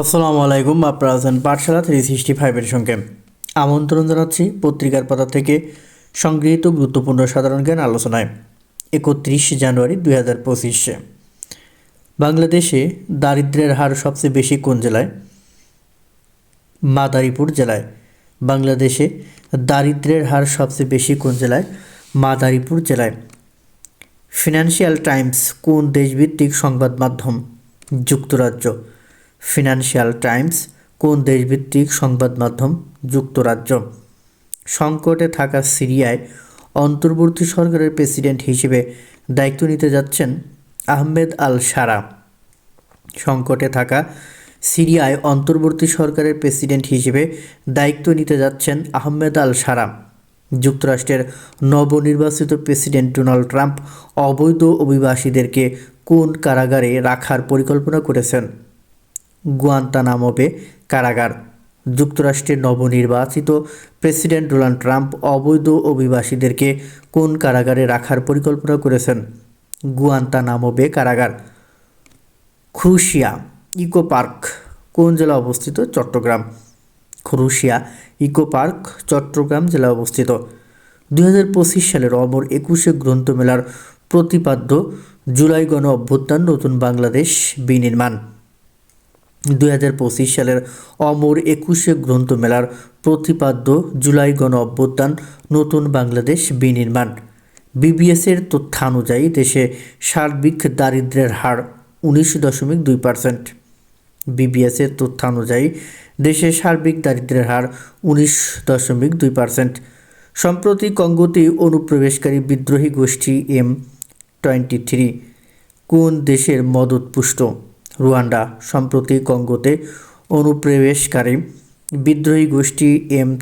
আসসালামু আলাইকুম, আপনারা আছেন পাঠশালা থ্রি সিক্সটি ফাইভের সঙ্গে। আমন্ত্রণ জানাচ্ছি পত্রিকার পাতা থেকে সংগৃহীত গুরুত্বপূর্ণ সাধারণ জ্ঞান আলোচনায়, একত্রিশ জানুয়ারি দুই হাজার পঁচিশে। বাংলাদেশে দারিদ্র্যের হার সবচেয়ে বেশি কোন জেলায়? মাদারীপুর জেলায়। বাংলাদেশে দারিদ্র্যের হার সবচেয়ে বেশি কোন জেলায়? মাদারীপুর জেলায়। ফিনান্সিয়াল টাইমস, কোন দেশভিত্তিক সংবাদ মাধ্যম? যুক্তরাজ্য। ফিনান্সিয়াল টাইমস, কোন দেশভিত্তিক সংবাদ মাধ্যম যুক্তরাজ্য? সংকটে থাকা সিরিয়ায় অন্তর্বর্তী সরকারের প্রেসিডেন্ট হিসেবে দায়িত্ব নিতে যাচ্ছেন আহমেদ আল সারা সংকটে থাকা সিরিয়ায় অন্তর্বর্তী সরকারের প্রেসিডেন্ট হিসেবে দায়িত্ব নিতে যাচ্ছেন আহমেদ আল সারা যুক্তরাষ্ট্রের নবনির্বাচিত প্রেসিডেন্ট ডোনাল্ড ট্রাম্প অবৈধ অভিবাসীদেরকে কোন কারাগারে রাখার পরিকল্পনা করেছেন? গুয়ান্তানামোবে কারাগার। যুক্তরাষ্ট্রের নবনির্বাচিত প্রেসিডেন্ট ডোনাল্ড ট্রাম্প অবৈধ অভিবাসীদেরকে কোন কারাগারে রাখার পরিকল্পনা করেছেন? গুয়ান্তানামোবে কারাগার। ক্রুশিয়া ইকো পার্ক, কোন জেলা অবস্থিত? চট্টগ্রাম। ক্রুশিয়া ইকো পার্ক, চট্টগ্রাম জেলা অবস্থিত। দুই হাজার পঁচিশ সালের অমর একুশে গ্রন্থমেলার প্রতিপাদ্য, জুলাই গণ অভ্যুত্থান নতুন বাংলাদেশ বিনির্মাণ। দুই হাজার পঁচিশ সালের অমর একুশে গ্রন্থমেলার প্রতিপাদ্য জুলাই গণ অভ্যুত্থান, নতুন বাংলাদেশ বিনির্মাণ। বিবিএসের তথ্যানুযায়ী দেশে সার্বিক দারিদ্র্যের হার উনিশ দশমিক দুই পার্সেন্ট বিবিএসের তথ্যানুযায়ী দেশে সার্বিক দারিদ্র্যের হার উনিশ দশমিক দুই পার্সেন্ট সম্প্রতি কঙ্গোতে অনুপ্রবেশকারী বিদ্রোহী গোষ্ঠী এম টোয়েন্টি থ্রি কোন দেশের মদতপুষ্ট? রুয়ান্ডা সম্প্রতি কঙ্গোতে অনুপ্রবেশকারী বিদ্রোহী গোষ্ঠী এম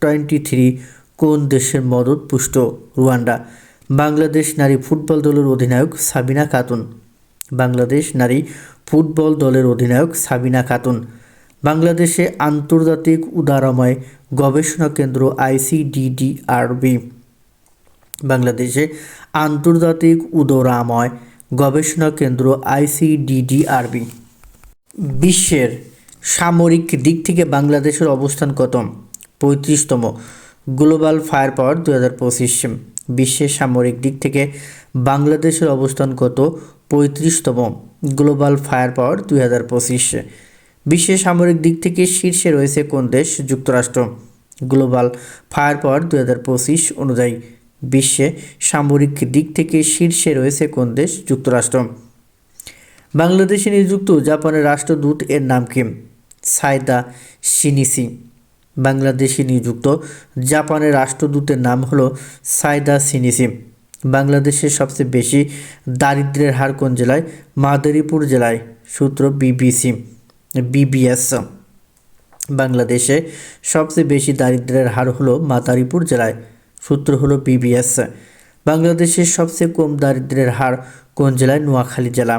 টোয়েন্টি থ্রি কোন দেশের মদত পুষ্ট? রুয়ান্ডা, বাংলাদেশ নারী ফুটবল দলের অধিনায়ক সাবিনা খাতুন। বাংলাদেশ নারী ফুটবল দলের অধিনায়ক সাবিনা খাতুন। বাংলাদেশে আন্তর্জাতিক উদারময় গবেষণা কেন্দ্র আইসিডিডিআরবি। বাংলাদেশে আন্তর্জাতিক উদরাময় গবেষণা কেন্দ্র আইসিডিডিআরবি। বিশ্বের সামরিক দিক থেকে বাংলাদেশের অবস্থান কত পঁয়ত্রিশতম। গ্লোবাল ফায়ার পাওয়ার দু হাজার পঁচিশ। বিশ্বের সামরিক দিক থেকে বাংলাদেশের অবস্থান কত? পঁয়ত্রিশতম। গ্লোবাল ফায়ার পাওয়ার দুই হাজার পঁচিশ। বিশ্বের সামরিক দিক থেকে শীর্ষে রয়েছে কোন দেশ? যুক্তরাষ্ট্র। গ্লোবাল ফায়ার পাওয়ার দু হাজার পঁচিশ অনুযায়ী বিশ্বে সামরিক দিক থেকে শীর্ষে রয়েছে কোন দেশ? যুক্তরাষ্ট্র। বাংলাদেশে নিযুক্ত জাপানের রাষ্ট্রদূত এর নাম কি? সাইদা সিনিসি বাংলাদেশে নিযুক্ত জাপানের রাষ্ট্রদূতের নাম হলো সাইদা সিনিসি বাংলাদেশের সবচেয়ে বেশি দারিদ্র্যের হার কোন জেলায়? মাদারীপুর জেলায়। সূত্র বিবিসি। বিবিএস। বাংলাদেশে সবচেয়ে বেশি দারিদ্র্যের হার হলো মাদারীপুর জেলায়। সূত্র হলো বিবিএস বাংলাদেশের সবচেয়ে কম দারিদ্র্যের হার কোন জেলায়? নোয়াখালী জেলা।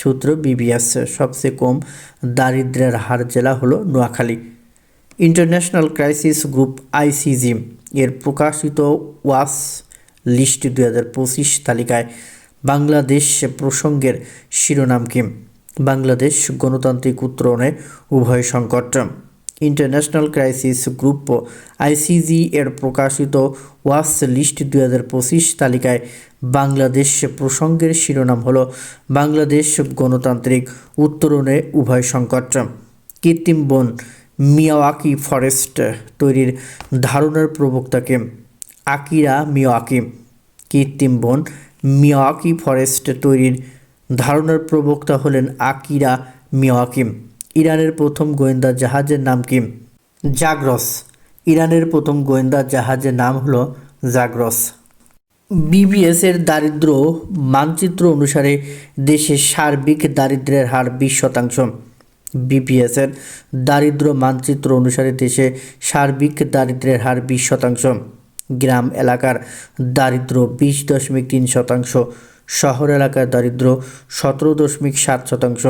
সূত্র বিবিএস সবচেয়ে কম দারিদ্র্যের হার জেলা হলো Noakhali. International crisis group ICG এর প্রকাশিত ওয়াস লিস্ট দুই হাজার পঁচিশ তালিকায় বাংলাদেশ প্রসঙ্গের শিরোনাম কি? বাংলাদেশ গণতান্ত্রিক উত্তরণে উভয় সংকট। ইন্টারন্যাশনাল ক্রাইসিস গ্রুপ আইসিজি এর প্রকাশিত ওয়াস লিস্ট দুই হাজার পঁচিশ তালিকায় বাংলাদেশ প্রসঙ্গের শিরোনাম হল বাংলাদেশ গণতান্ত্রিক উত্তরণে উভয় সংকট। কৃত্রিম বন, মিয়াওয়াকি ফরেস্ট তৈরির ধারণার প্রবক্তাকে আকিরা মিয়াওয়াকি। কৃত্রিম বন, মিয়াওয়াকি ফরেস্ট তৈরির ধারণার প্রবক্তা হলেন আকিরা মিয়াওয়াকিম ইরানের প্রথম গোয়েন্দা জাহাজের নাম কি? জাগ্রস। ইরানের প্রথম গোয়েন্দা জাহাজের নাম হলো জাগ্রস। বিবিএস এর দারিদ্র মানচিত্র অনুসারে দেশের সার্বিক দারিদ্র্যের হার বিশ শতাংশ। বিপিএস এর দারিদ্র মানচিত্র অনুসারে দেশে সার্বিক দারিদ্র্যের হার বিশ শতাংশ। গ্রাম এলাকার দারিদ্র বিশ দশমিক তিন শতাংশ। শহর এলাকার দারিদ্র সতেরো দশমিক সাত শতাংশ।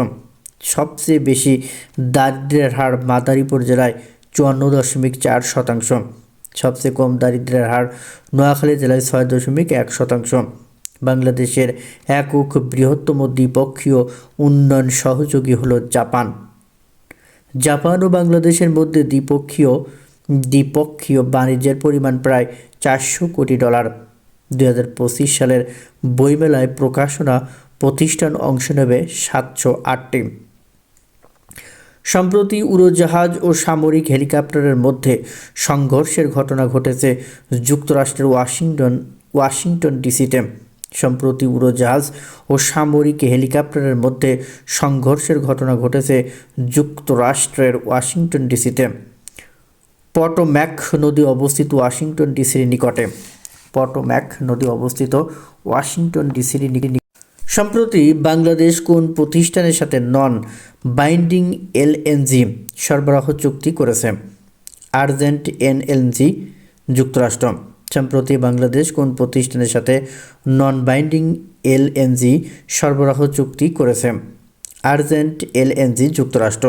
সবচেয়ে বেশি দারিদ্র্যের হার মাদারীপুর জেলায় চুয়ান্ন দশমিক চার শতাংশ। সবচেয়ে কম দারিদ্র্যের হার নোয়াখালী জেলায় ছয় দশমিক এক শতাংশ। বাংলাদেশের একক বৃহত্তম দ্বিপক্ষীয় উন্নয়ন সহযোগী হল জাপান। জাপান ও বাংলাদেশের মধ্যে দ্বিপক্ষীয় দ্বিপক্ষীয় বাণিজ্যের পরিমাণ প্রায় চারশো কোটি ডলার। দুই হাজার পঁচিশ সালের বইমেলায় প্রকাশনা প্রতিষ্ঠান অংশ নেবে সাতশো আটটি। সম্প্রতি উড়োজাহাজ ও সামরিক হেলিকপ্টারের মধ্যে সংঘর্ষের ঘটনা ঘটেছে যুক্তরাষ্ট্রের ওয়াশিংটন ওয়াশিংটন ডিসিতে। সম্প্রতি উড়োজাহাজ ও সামরিক হেলিকপ্টারের মধ্যে সংঘর্ষের ঘটনা ঘটেছে যুক্তরাষ্ট্রের ওয়াশিংটন ডিসিতে। পটোম্যাক নদী অবস্থিত ওয়াশিংটন ডিসির নিকটে। পটোম্যাক নদী অবস্থিত ওয়াশিংটন ডিসির সম্প্রতি বাংলাদেশ কোন প্রতিষ্ঠানের সাথে নন বাইন্ডিং এলএনজি সরবরাহ চুক্তি করেছে? আর্জেন্ট এনএলজি, যুক্তরাষ্ট্র। সম্প্রতি বাংলাদেশ কোন প্রতিষ্ঠানের সাথে নন বাইন্ডিং এলএনজি সরবরাহ চুক্তি করেছে? আর্জেন্ট এলএনজি, যুক্তরাষ্ট্র।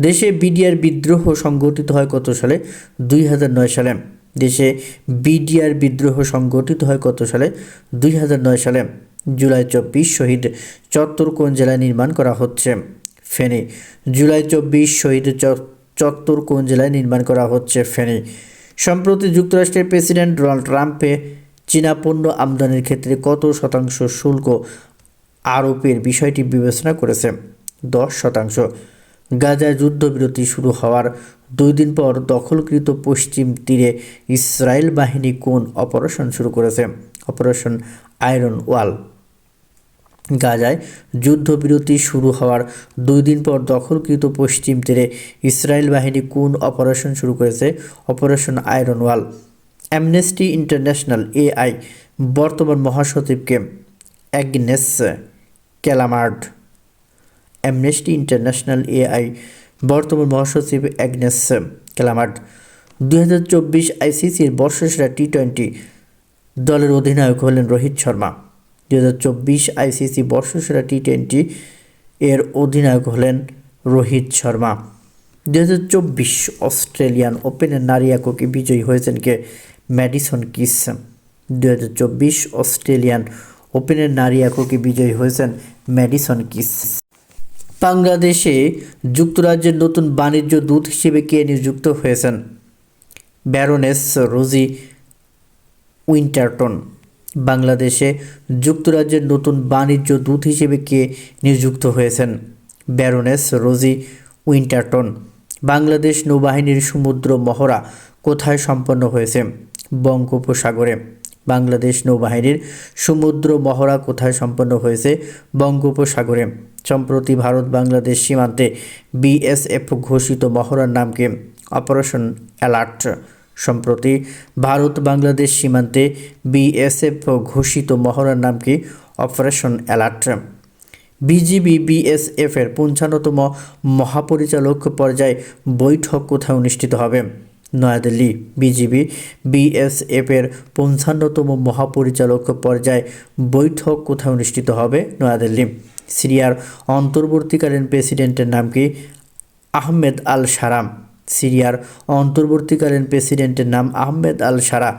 দেশে বিডিআর বিদ্রোহ সংগঠিত হয় কত সালে? দুই হাজার নয় সালে। দেশে বিডিআর বিদ্রোহ সংগঠিত হয় কত সালে? দুই হাজার নয় সালে। জুলাই চব্বিশ শহীদ চত্বর কোন জেলায় নির্মাণ করা হচ্ছে। ফেনী, জুলাই চব্বিশ শহীদ চত্বর কোন জেলায় নির্মাণ করা হচ্ছে ফেনী। সম্প্রতি যুক্তরাষ্ট্রের প্রেসিডেন্ট ডোনাল্ড ট্রাম্পে চীনা পণ্য আমদানির ক্ষেত্রে কত শতাংশ শুল্ক আরোপের বিষয়টি বিবেচনা করেছে। দশ শতাংশ। গাজায় যুদ্ধবিরতি শুরু হওয়ার দুই দিন পর দখলকৃত পশ্চিম তীরে ইসরায়েল বাহিনী কোন অপারেশন শুরু করেছে? Operation iron wall. গাজায় যুদ্ধবিরতি শুরু হওয়ার দুই দিন পর দখলকৃত পশ্চিম তীরে ইসরায়েল বাহিনী কোন অপারেশন শুরু করেছে? Operation iron wall. Amnesty International AI বর্তমান মহাসচিবকে Agnes Callamard. Amnesty International AI বর্তমান মহাসচিব অ্যাগনেস ক্যালামার্ড। দুই হাজার চব্বিশ আইসিসির বর্ষসেরা টি টোয়েন্টি দলের অধিনায়ক হলেন রোহিত শর্মা। দুই হাজার চব্বিশ আইসিসি বর্ষসেরা টি টোয়েন্টি এর অধিনায়ক হলেন রোহিত শর্মা। দুই হাজার চব্বিশ অস্ট্রেলিয়ান ওপেনের নারী এককে বিজয়ী হয়েছেন কে? Madison kiss. দুই হাজার চব্বিশ অস্ট্রেলিয়ান ওপেনের নারী এককে বিজয়ী হয়েছেন ম্যাডিসন কিস। বাংলাদেশে যুক্তরাজ্যের নতুন বাণিজ্য দূত হিসেবে কে নিযুক্ত হয়েছেন? Baroness Rosie Winterton. বাংলাদেশে যুক্তরাজ্যের নতুন বাণিজ্য দূত হিসেবে কে নিযুক্ত হয়েছেন? Baroness Rosie উইন্টারটন। বাংলাদেশ নৌবাহিনীর সমুদ্র মহড়া কোথায় সম্পন্ন হয়েছে? বঙ্গোপসাগরে। বাংলাদেশ নৌবাহিনীর সমুদ্র মহড়া কোথায় সম্পন্ন হয়েছে? বঙ্গোপসাগরে। সম্প্রতি ভারত বাংলাদেশ সীমান্তে বিএসএফ ঘোষিত মহড়ার নামকে অপারেশন অ্যালার্ট সম্প্রতি ভারত বাংলাদেশ সীমান্তে বিএসএফ ঘোষিত মহড়ার নাম কি অপারেশন অ্যালার্ট। বিজিবি বিএসএফের পঞ্চান্নতম মহাপরিচালক পর্যায়ে বৈঠক কোথায় অনুষ্ঠিত হবে? নয়াদিল্লি। বিজিবি বিএসএফের পঞ্চান্নতম মহাপরিচালক পর্যায়ে বৈঠক কোথায় অনুষ্ঠিত হবে? নয়াদিল্লি। সিরিয়ার অন্তর্বর্তীকালীন প্রেসিডেন্টের নাম কি আহমেদ আল সারাম। সিরিয়ার অন্তর্বর্তীকালীন প্রেসিডেন্টের নাম আহমেদ আল সারা।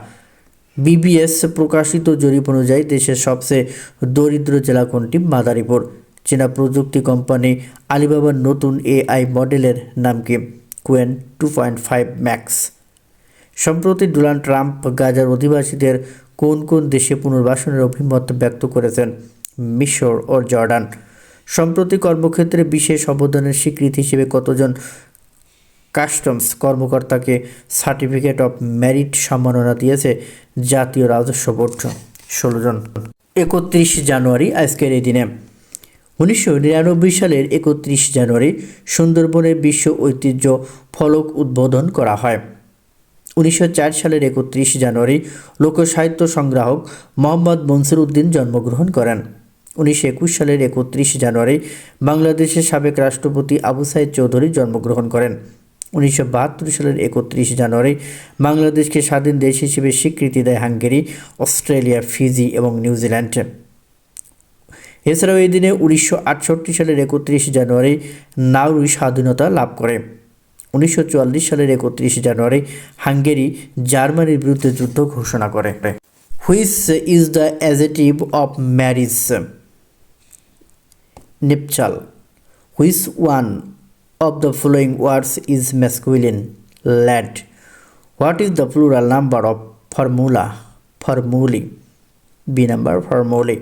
বিবিএস প্রকাশিত জরিপ অনুযায়ী দেশের সবচেয়ে দরিদ্র জেলা কোনটি? মাদারীপুর। চীনা প্রযুক্তি কোম্পানি আলিবাবার নতুন এআই মডেলের নাম কি? Qwen two point five max. সম্প্রতি ডোনাল্ড ট্রাম্প গাজার অধিবাসীদের কোন কোন দেশে পুনর্বাসনের অভিমত ব্যক্ত করেছেন? মিশর ও জর্ডান। সম্প্রতি কর্মক্ষেত্রে বিশেষ অবদানের স্বীকৃতি হিসেবে কতজন কাস্টমস কর্মকর্তাকে সার্টিফিকেট অফ মেরিট সম্মাননা দিয়েছে জাতীয় রাজস্ব বোর্ড। ষোলো জন। একত্রিশ জানুয়ারি আজকের এই দিনে। উনিশশো নিরানব্বই সালের একত্রিশ জানুয়ারি সুন্দরবনে বিশ্ব ঐতিহ্য ফলক উদ্বোধন করা হয়। উনিশশো চার সালের একত্রিশ জানুয়ারি লোকসাহিত্য সংগ্রাহক মোহাম্মদ মনসুর উদ্দিন জন্মগ্রহণ করেন। উনিশশো একুশ সালের একত্রিশ জানুয়ারি বাংলাদেশের সাবেক রাষ্ট্রপতি আবু সাইদ চৌধুরী জন্মগ্রহণ করেন। উনিশশো বাহাত্তর সালের একত্রিশ জানুয়ারি বাংলাদেশকে স্বাধীন দেশ হিসেবে স্বীকৃতি দেয় হাঙ্গেরি, অস্ট্রেলিয়া, ফিজি এবং নিউজিল্যান্ড এছাড়াও এই দিনে উনিশশো আটষট্টি সালের একত্রিশ জানুয়ারি নাউরু স্বাধীনতা লাভ করে। উনিশশো চুয়াল্লিশ সালের একত্রিশ জানুয়ারি হাঙ্গেরি জার্মানির বিরুদ্ধে যুদ্ধ ঘোষণা করে। Which is the adjective of marriage? Nuptial. Which one of the following words is masculine? Lad. What is the plural number of formula? Formulae. B number formulae.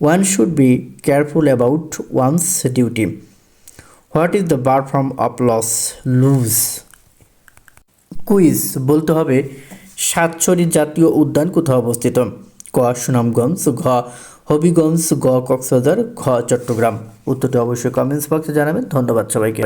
One should be careful about one's duty. What is the verb form of loss? Lose. Quiz বলতে হবে সাতছড়ি জাতীয় উদ্যান কোথায় অবস্থিত ক সুনামগঞ্জ ঘ হবিগঞ্জ গ কক্সবাজার ঘ চট্টগ্রাম উত্তরটি অবশ্যই কমেন্টস বক্সে জানাবেন ধন্যবাদ সবাইকে